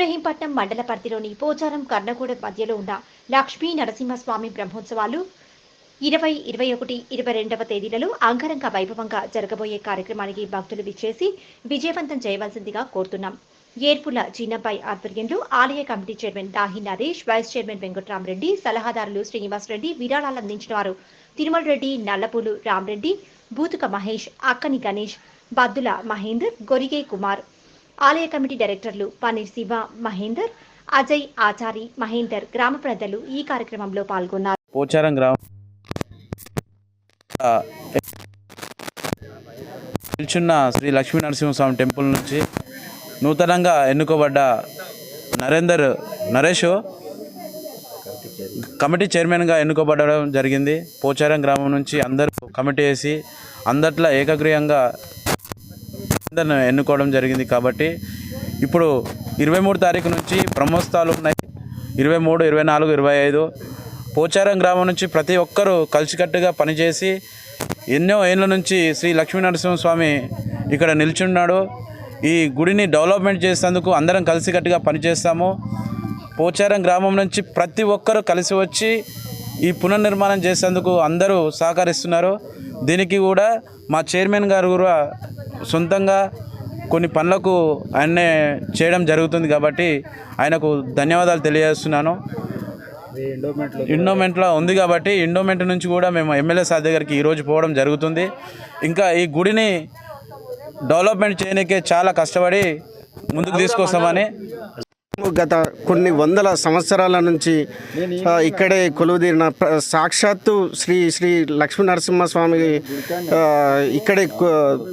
ఇబ్రహీంపట్నం మండల పరిధిలోని పోచారం కర్ణగూడ మధ్యలో ఉన్న లక్ష్మీ నరసింహస్వామి బ్రహ్మోత్సవాలు ఇరవై ఇరవై ఒకటి ఇరవై రెండవ తేదీలలో అంగరంగ వైభవంగా జరగబోయే కార్యక్రమానికి భక్తులు విచ్చేసి విజయవంతం చేయవలసిందిగా కోరుతున్నాం. ఏర్పుల చిన్నబ్బాయి ఆధ్వర్యంలో ఆలయ committee chairman Dahi Naresh vice chairman Venkatramareddy సలహాదారులు శ్రీనివాసరెడ్డి విరాళాలు అందించిన వారు తిరుమల రెడ్డి నల్లపూలు రామరెడ్డి బూతుక మహేష్ అక్కని గణేష్ బద్దుల మహేందర్ గొరిగే కుమార్ ఆలయ కమిటీ డైరెక్టర్లు పన్నీర్ శివ మహేందర్ అజయ్ ఆచారి మహేందర్ గ్రామ ప్రజలు ఈ కార్యక్రమంలో పాల్గొన్నారు. పోచారం గ్రామం నిల్చున్న శ్రీ లక్ష్మీ నరసింహస్వామి టెంపుల్ నుంచి నూతనంగా ఎన్నుకోబడ్డ నరేందర్ నరేష్ కమిటీ చైర్మన్గా ఎన్నుకోబడడం జరిగింది. పోచారం గ్రామం నుంచి అందరూ కమిటీ వేసి అందట్లో ఏకగ్రీయంగా ఎన్నుకోవడం జరిగింది కాబట్టి ఇప్పుడు ఇరవై మూడు తారీఖు నుంచి బ్రహ్మోత్సవాలు ఉన్నాయి. ఇరవై మూడు ఇరవై నాలుగు ఇరవై ఐదు. పోచారం గ్రామం నుంచి ప్రతి ఒక్కరూ కలిసికట్టుగా పనిచేసి ఎన్నో ఏళ్ళ నుంచి శ్రీ లక్ష్మీనరసింహస్వామి ఇక్కడ నిల్చున్నాడు. ఈ గుడిని డెవలప్మెంట్ చేసేందుకు అందరం కలిసికట్టుగా పనిచేస్తాము. పోచారం గ్రామం నుంచి ప్రతి ఒక్కరూ కలిసి వచ్చి ఈ పునర్నిర్మాణం చేసేందుకు అందరూ సహకరిస్తున్నారు. దీనికి కూడా మా చైర్మన్ గారు కూడా సొంతంగా కొన్ని పనులకు ఆయన్నే చేయడం జరుగుతుంది కాబట్టి ఆయనకు ధన్యవాదాలు తెలియజేస్తున్నాను. ఇండోమెంట్లో ఉంది కాబట్టి ఇండోమెంట్ నుంచి కూడా మేము ఎమ్మెల్యే సార్ దగ్గరికి ఈరోజు పోవడం జరుగుతుంది. ఇంకా ఈ గుడిని డెవలప్మెంట్ చేయడానికే చాలా కష్టపడి ముందుకు తీసుకొస్తామని గత కొన్ని వందల సంవత్సరాల నుంచి ఇక్కడే కొలువుదీరిన సాక్షాత్తు శ్రీ శ్రీ లక్ష్మీ నరసింహస్వామి ఇక్కడే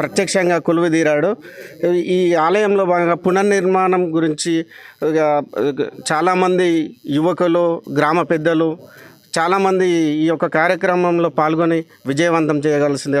ప్రత్యక్షంగా కొలువుదీరాడు. ఈ ఆలయంలో భాగంగా పునర్నిర్మాణం గురించి చాలామంది యువకులు గ్రామ పెద్దలు చాలామంది ఈ యొక్క కార్యక్రమంలో పాల్గొని విజయవంతం చేయగలసింది.